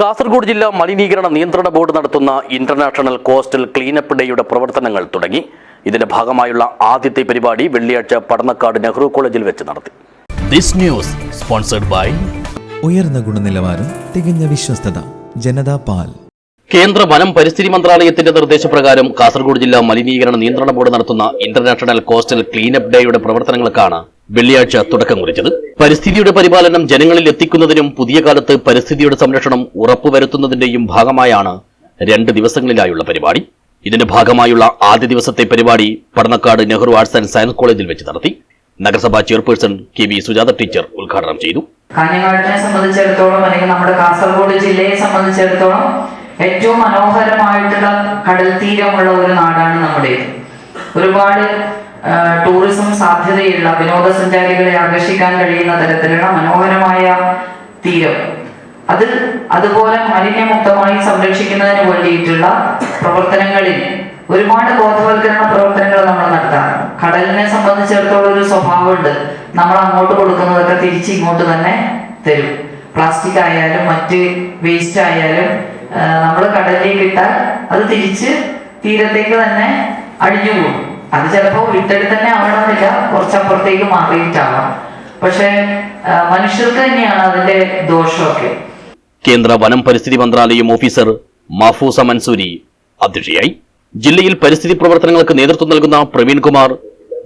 കാസർഗോഡ് ജില്ലാ മലിനീകരണ നിയന്ത്രണ ബോർഡ് നടത്തുന്ന ഇന്റർനാഷണൽ കോസ്റ്റൽ ക്ലീനപ്പ് ഡേയുടെ പ്രവർത്തനങ്ങൾ തുടങ്ങി. ഇതിന്റെ ഭാഗമായുള്ള ആദ്യത്തെ പരിപാടി വെള്ളിയാഴ്ച പടന്നക്കാട് നെഹ്റു കോളേജിൽ വെച്ച് നടത്തി. ദിസ് ന്യൂസ് സ്പോൺസർഡ് ബൈ ഉയർന്ന ഗുണനിലവാരം തികഞ്ഞ വിശ്വസ്തത ജനതാ പാൽ. കേന്ദ്ര വനം പരിസ്ഥിതി മന്ത്രാലയത്തിന്റെ നിർദ്ദേശപ്രകാരം കാസർഗോഡ് ജില്ലാ മലിനീകരണ നിയന്ത്രണ ബോർഡ് നടത്തുന്ന ഇന്റർനാഷണൽ കോസ്റ്റൽ ക്ലീനപ്പ് ഡേയുടെ പ്രവർത്തനങ്ങൾക്കാണ് വെള്ളിയാഴ്ച തുടക്കം കുറിച്ചത്. പരിസ്ഥിതിയുടെ പരിപാലനം ജനങ്ങളിൽ എത്തിക്കുന്നതിനും പുതിയ കാലത്ത് പരിസ്ഥിതിയുടെ സംരക്ഷണം ഉറപ്പുവരുത്തുന്നതിന്റെയും ഭാഗമായാണ് രണ്ട് ദിവസങ്ങളിലായുള്ള പരിപാടി. ഇതിന്റെ ഭാഗമായുള്ള ആദ്യ ദിവസത്തെ പരിപാടി Padannakkad Nehru arts and science കോളേജിൽ വെച്ച് നടത്തി. നഗരസഭാ chairperson K V Sujatha teacher ഉദ്ഘാടനം ചെയ്തു. കാഞ്ഞങ്ങാടിനെ സംബന്ധിച്ചിടത്തോളം അല്ലെങ്കിൽ നമ്മുടെ കാസർഗോഡ് ജില്ലയെ സംബന്ധിച്ചിടത്തോളം ഏറ്റവും മനോഹരമായിട്ടുള്ള കടൽ തീരമുള്ള ഒരു നാടാണ് നമ്മുടേത്. ഒരുപാട് ടൂറിസം സാധ്യതയുള്ള വിനോദസഞ്ചാരികളെ ആകർഷിക്കാൻ കഴിയുന്ന തരത്തിലുള്ള മനോഹരമായ തീരം. അത് അതുപോലെ മാലിന്യമുക്തമായി സംരക്ഷിക്കുന്നതിന് വേണ്ടിയിട്ടുള്ള പ്രവർത്തനങ്ങളിൽ ഒരുപാട് ബോധവൽക്കരണ പ്രവർത്തനങ്ങൾ നമ്മൾ നടത്താം കടലിനെ സംബന്ധിച്ചിടത്തോളം ഒരു സ്വഭാവമുണ്ട്. നമ്മൾ അങ്ങോട്ട് കൊടുക്കുന്നതൊക്കെ തിരിച്ച് ഇങ്ങോട്ട് തന്നെ തരും. പ്ലാസ്റ്റിക് ആയാലും മറ്റ് വേസ്റ്റ് ആയാലും നമ്മൾ കടലിലേക്ക് ഇട്ടാൽ അത് തിരിച്ച് തീരത്തേക്ക് തന്നെ അടിഞ്ഞുകൂടും അത് ചിലപ്പോൾ വീട്ടിൽ തന്നെ ആവണമെന്നില്ല. കുറച്ചപ്പുറത്തേക്ക് മാറിയിട്ടാവാം. പക്ഷെ മനുഷ്യർക്ക് തന്നെയാണ് അതിന്റെ ദോഷമൊക്കെ. കേന്ദ്ര വനം പരിസ്ഥിതി മന്ത്രാലയം ഓഫീസർ മാഫൂസ മൻസൂരി അധ്യക്ഷയായി. ജില്ലയിൽ പരിസ്ഥിതി പ്രവർത്തനങ്ങൾക്ക് നേതൃത്വം നൽകുന്ന പ്രവീൺ കുമാർ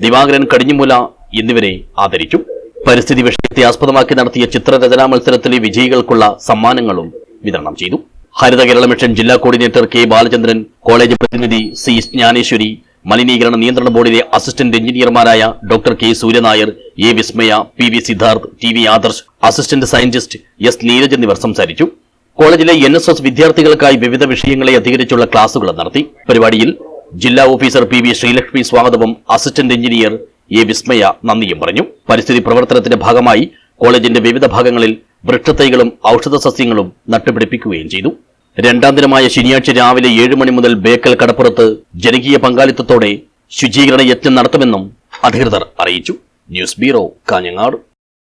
ദിവാകരൻ കടിഞ്ഞുമൂല എന്നിവരെ ആദരിച്ചു. പരിസ്ഥിതി വിഷയത്തെ ആസ്പദമാക്കി നടത്തിയ ചിത്രരചനാ മത്സരത്തിലെ വിജയികൾക്കുള്ള സമ്മാനങ്ങളും വിതരണം ചെയ്തു. ഹരിത കേരള മിഷൻ ജില്ലാ കോർഡിനേറ്റർ കെ ബാലചന്ദ്രൻ കോളേജ് പ്രതിനിധി സി ജ്ഞാനേശ്വരി മലിനീകരണ നിയന്ത്രണ ബോർഡിലെ assistant എഞ്ചിനീയർമാരായ doctor K Surya Nair A Vismaya P V Siddharth T V Adarsh assistant scientist S Neeraj എന്നിവർ സംസാരിച്ചു. കോളേജിലെ എൻ എസ് എസ് വിദ്യാർത്ഥികൾക്കായി വിവിധ വിഷയങ്ങളെ അധികരിച്ചുള്ള ക്ലാസുകൾ നടത്തി. പരിപാടിയിൽ ജില്ലാ ഓഫീസർ പി വി ശ്രീലക്ഷ്മി സ്വാഗതവും അസിസ്റ്റന്റ് എഞ്ചിനീയർ എ വിസ്മയ നന്ദിയും പറഞ്ഞു. പരിസ്ഥിതി പ്രവർത്തനത്തിന്റെ ഭാഗമായി കോളേജിന്റെ വിവിധ ഭാഗങ്ങളിൽ വൃക്ഷത്തൈകളും ഔഷധ സസ്യങ്ങളും നട്ടുപിടിപ്പിക്കുകയും ചെയ്തു. രണ്ടാം ദിനമായ ശനിയാഴ്ച രാവിലെ ഏഴ് മണി മുതൽ ബേക്കൽ കടപ്പുറത്ത് ജനകീയ പങ്കാളിത്തത്തോടെ ശുചീകരണ യജ്ഞം നടത്തുമെന്നും അധികൃതർ അറിയിച്ചു. News bureau Kanhangad.